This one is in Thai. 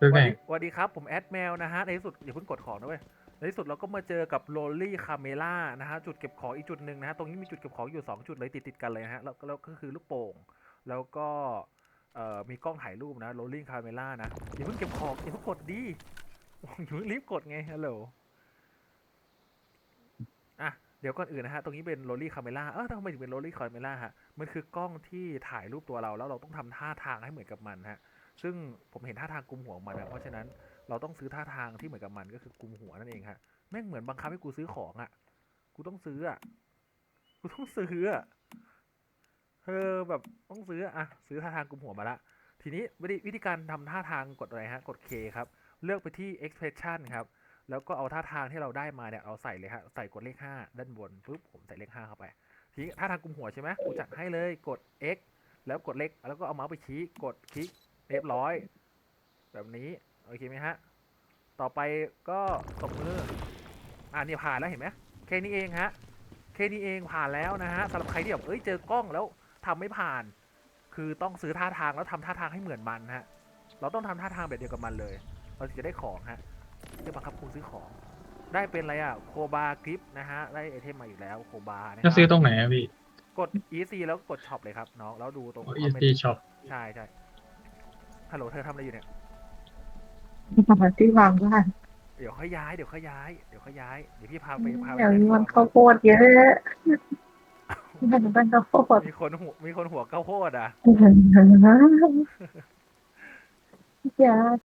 สวัสดีสวัสดีครับ ผมแอดแมวนะฮะ ในที่สุดอย่าเพิ่งกดของนะเว้ยในที่สุดเราก็มาเจอกับโรลลี่คาเมล่านะฮะ จุดเก็บของอีกจุดหนึ่งนะฮะ ตรงนี้มีจุดเก็บของอยู่ 2 จุดเลยติดติดกันเลยฮะ แล้วแล้วก็คือลูกโป่ง แล้วก็เอ่อมีกล้องถ่ายรูปนะโรลลี่คาเมล่านะอย่าเพิ่งเก็บของอย่าเพิ่งกดดิอย่าเพิ่งรีบกดไงฮัลโหลอะเดี๋ยวก่อนอื่นนะฮะ ตรงนี้เป็นโรลลี่คาเมล่าเออทำไมถึงเป็นโรลลี่คาเมล่าฮะ มันคือกล้องที่ถ่ายรูปตัวเราแล้วเราต้องทำท่าทางให้เหมือนกับมันฮะ ซึ่งผมเห็นท่าทางกุมหัวมันนะเพราะฉะนั้นเราต้องซื้อท่าทางที่เหมือนกับมันก็คือกุมหัวนั่นเองฮะแม่งเหมือนบังคับให้กูซื้อของอะ่ะ กูต้องซื้ออะ่ะกูต้องซื้ออะ่ะเออแบบต้องซื้ออะ่ะซื้อท่าทางกุมหัวมาละทีนี้วิธีวิธีการทำท่าทางกดอะไรฮะกด K ครับ เลือกไปที่ expression ครับ แล้วก็เอาท่าทางที่เราได้มาเนี่ยเอาใส่เลยฮะใส่กดเลข 5 ด้านบนปุ๊บผมใส่เลข 5 เข้าไป ทีนี้ท่าทางกุมหัวใช่ไหมกูจัดให้เลยกด X แล้วกดเลขแล้วก็เอาเมาส์ไปชี้กดคลิก เรียบร้อย แบบนี้ โอเคไหมฮะ ต่อไปก็ตบมือ อ่านี่ผ่านแล้วเห็นไหมแค่นี้เองฮะแค่นี้เองผ่านแล้วนะฮะสำหรับใครที่แบบเอ้ยเจอกล้องแล้วทำไม่ผ่าน คือต้องซื้อท่าทางแล้วทำท่าทางให้เหมือนมันฮะ เราต้องทำท่าทางแบบเดียวกับมันเลย เราถึงจะได้ของฮะจะบังคับคุณซื้อของ ได้เป็นอะไรอะโคบากริปนะฮะได้ไอเทมมาอีกแล้วโคบานะคจะรับซื้อตรงไหนอะพี่กด EC แล้วกดช็อปเลยครับน้องแล้วดูตรงอ๋อ comment ESP Shop ใช่ใช่ ฮัลโหลเธอทำอะไรอยู่เนี่ย ที่วางบ้านเดี๋ยวค่อยย้าย เดี๋ยวค่อยย้าย เดี๋ยวค่อยย้าย เดี๋ยวพี่พาไปพาไปเดี๋ยวนี้ไหมันข้าวโพดเยอะมันเป็นข้าวโพดมีคนหัวมีคนหัวข้าวโพดอะ อยาก